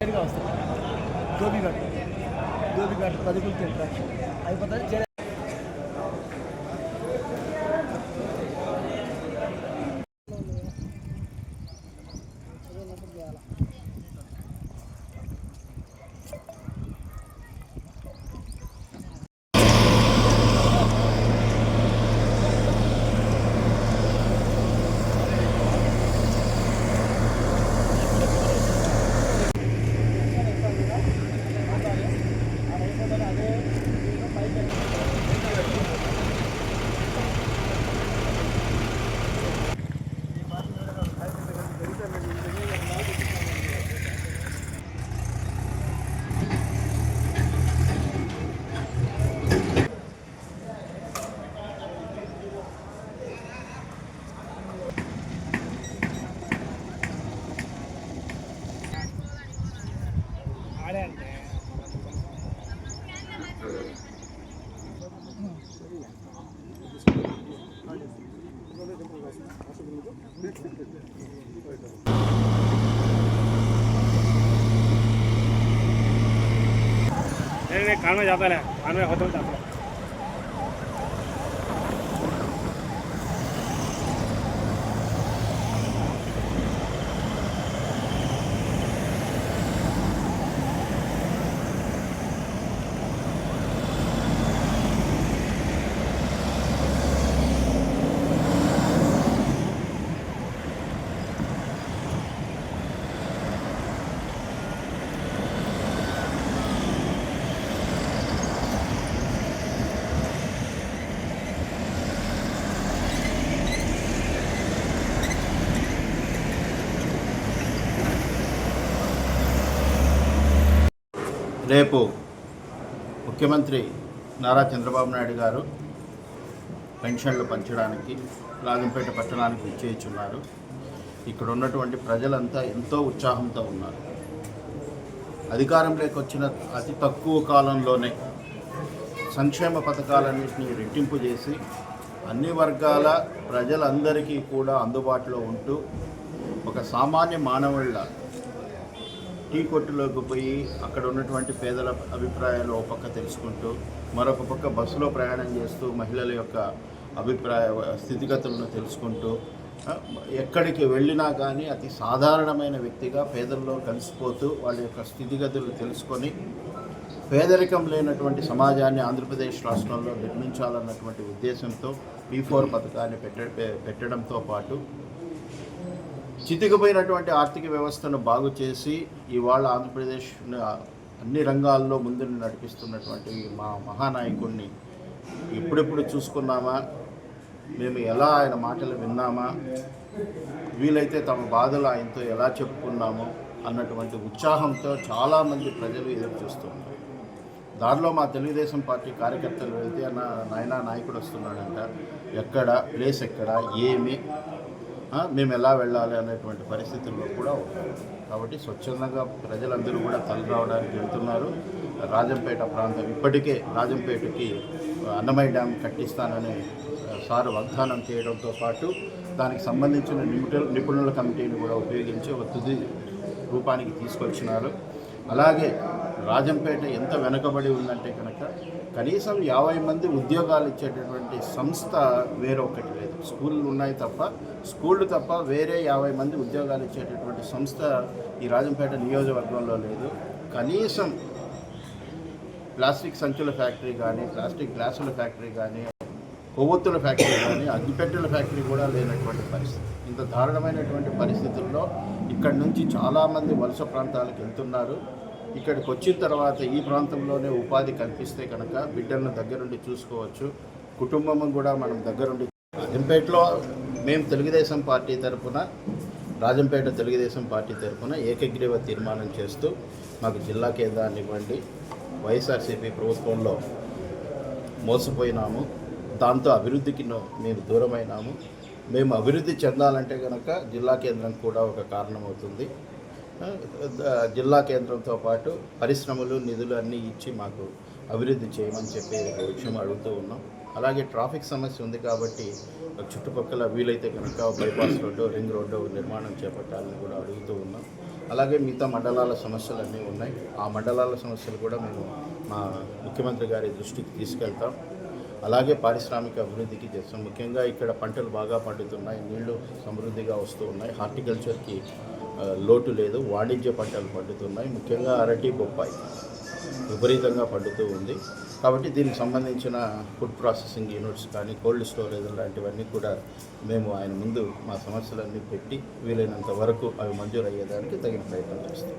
दो भी घट दो भी घट कभी कुल चलता है अभी पता है नहीं नहीं कान में जाता है कान में होता जाता है। రేపు ముఖ్యమంత్రి నారా చంద్రబాబు నాయుడు గారు పెన్షన్లు పంచడానికి రాజంపేట పట్టణానికి ఇచ్చేయుచున్నారు ఇక్కడ ఉన్నటువంటి ప్రజలంతా ఎంతో ఉత్సాహంతో ఉన్నారు. అధికారంలోకి వచ్చిన అతి తక్కువ కాలంలోనే సంక్షేమ పథకాలన్నింటినీ రెట్టింపు చేసి అన్ని వర్గాల ప్రజలందరికీ కూడా అందుబాటులో ఉంటూ ఒక సామాన్య మానవుళ్ళ టీ కొట్టులోకి పోయి అక్కడ ఉన్నటువంటి పేదల అభిప్రాయాలు ఒక పక్క తెలుసుకుంటూ మరొక పక్క బస్సులో ప్రయాణం చేస్తూ మహిళల యొక్క అభిప్రాయ స్థితిగతులను తెలుసుకుంటూ ఎక్కడికి వెళ్ళినా కానీ అతి సాధారణమైన వ్యక్తిగా పేదల్లో కలిసిపోతూ వాళ్ళ యొక్క స్థితిగతులు తెలుసుకొని పేదరికం లేనటువంటి సమాజాన్ని ఆంధ్రప్రదేశ్ రాష్ట్రంలో నిర్మించాలన్నటువంటి ఉద్దేశంతో పీ ఫోర్ పథకాన్ని పెట్ట పెట్టడంతో పాటు చితికిపోయినటువంటి ఆర్థిక వ్యవస్థను బాగు చేసి ఇవాళ ఆంధ్రప్రదేశ్ అన్ని రంగాల్లో ముందు నడిపిస్తున్నటువంటి మా మహానాయకుడిని ఎప్పుడెప్పుడు చూసుకున్నామా? మేము ఎలా ఆయన మాటలు విన్నామా? వీలైతే తమ బాధలు ఆయనతో ఎలా చెప్పుకున్నామో? అన్నటువంటి ఉత్సాహంతో చాలామంది ప్రజలు ఎదురు చూస్తున్నారు దానిలో మా తెలుగుదేశం పార్టీ కార్యకర్తలు వెళ్తే అన్న నాయన నాయకుడు వస్తున్నాడంట. ఎక్కడ? ప్లేస్ ఎక్కడ? ఏమి? మేము ఎలా వెళ్ళాలి అనేటువంటి పరిస్థితుల్లో కూడా కాబట్టి స్వచ్ఛందంగా ప్రజలందరూ కూడా తల రావడానికి వెళ్తున్నారు. రాజంపేట ప్రాంతం ఇప్పటికే రాజంపేటకి అన్నమయ్య డ్యామ్ కట్టిస్తానని సార్ సారు వాగ్దానం చేయడంతో పాటు దానికి సంబంధించిన నిపుణుల నిపుణుల కమిటీని కూడా ఉపయోగించి ఒక తుది రూపానికి తీసుకొచ్చినారు. అలాగే రాజంపేట ఎంత వెనుకబడి ఉందంటే కనుక కనీసం యాభై మంది ఉద్యోగాలు ఇచ్చేటటువంటి సంస్థ వేరొకటి లేదు. స్కూళ్ళు ఉన్నాయి తప్ప స్కూళ్ళు తప్ప వేరే యాభై మంది ఉద్యోగాలు ఇచ్చేటటువంటి సంస్థ ఈ రాజంపేట నియోజకవర్గంలో లేదు. కనీసం ప్లాస్టిక్ సంచుల ఫ్యాక్టరీ కానీ ప్లాస్టిక్ గ్లాసుల ఫ్యాక్టరీ కానీ కొవ్వొత్తుల ఫ్యాక్టరీ కానీ అగ్గిపెట్టెల ఫ్యాక్టరీ కూడా లేనటువంటి పరిస్థితి. ఇంత దారుణమైనటువంటి పరిస్థితుల్లో ఇక్కడ నుంచి చాలామంది వలస ప్రాంతాలకు వెళ్తున్నారు. ఇక్కడికి వచ్చిన తర్వాత ఈ ప్రాంతంలోనే ఉపాధి కల్పిస్తే కనుక బిడ్డలను దగ్గరుండి చూసుకోవచ్చు. కుటుంబం కూడా మనం దగ్గరుండి రాజంపేటలో మేము తెలుగుదేశం పార్టీ తరఫున రాజంపేట తెలుగుదేశం పార్టీ తరఫున ఏకగ్రీవ తీర్మానం చేస్తూ మాకు జిల్లా కేంద్రాన్ని ఇవ్వండి. వైఎస్ఆర్సీపీ ప్రభుత్వంలో మోసపోయినాము. దాంతో అభివృద్ధికి మేము దూరమైనాము. మేము అభివృద్ధి చెందాలంటే కనుక జిల్లా కేంద్రం కూడా ఒక కారణమవుతుంది. జిల్లా కేంద్రంతో పాటు పరిశ్రమలు నిధులు అన్నీ ఇచ్చి మాకు అభివృద్ధి చేయమని చెప్పి ఒక విషయం అడుగుతూ ఉన్నాం. అలాగే ట్రాఫిక్ సమస్య ఉంది కాబట్టి చుట్టుపక్కల వీలైతే కనుక బైపాస్ రోడ్డు రింగ్ రోడ్డు నిర్మాణం చేపట్టాలని కూడా అడుగుతూ ఉన్నాం. అలాగే మిగతా మండలాల సమస్యలు అన్నీ ఉన్నాయి. ఆ మండలాల సమస్యలు కూడా మేము మా ముఖ్యమంత్రి గారి దృష్టికి తీసుకెళ్తాం. అలాగే పారిశ్రామిక అభివృద్ధికి చేస్తాం. ముఖ్యంగా ఇక్కడ పంటలు బాగా పండుతున్నాయి నీళ్ళు సమృద్ధిగా వస్తూ ఉన్నాయి. హార్టికల్చర్కి లోటు లేదు. వాణిజ్య పంటలు పండుతున్నాయి. ముఖ్యంగా అరటి బొప్పాయి విపరీతంగా పండుతూ ఉంది. కాబట్టి దీనికి సంబంధించిన ఫుడ్ ప్రాసెసింగ్ యూనిట్స్ కానీ కోల్డ్ స్టోరేజ్ లాంటివన్నీ కూడా మేము ఆయన ముందు మా సమస్యలన్నీ పెట్టి వీలైనంత వరకు అవి మంజూరు అయ్యేదానికి తగిన ప్రయత్నం చేస్తాం.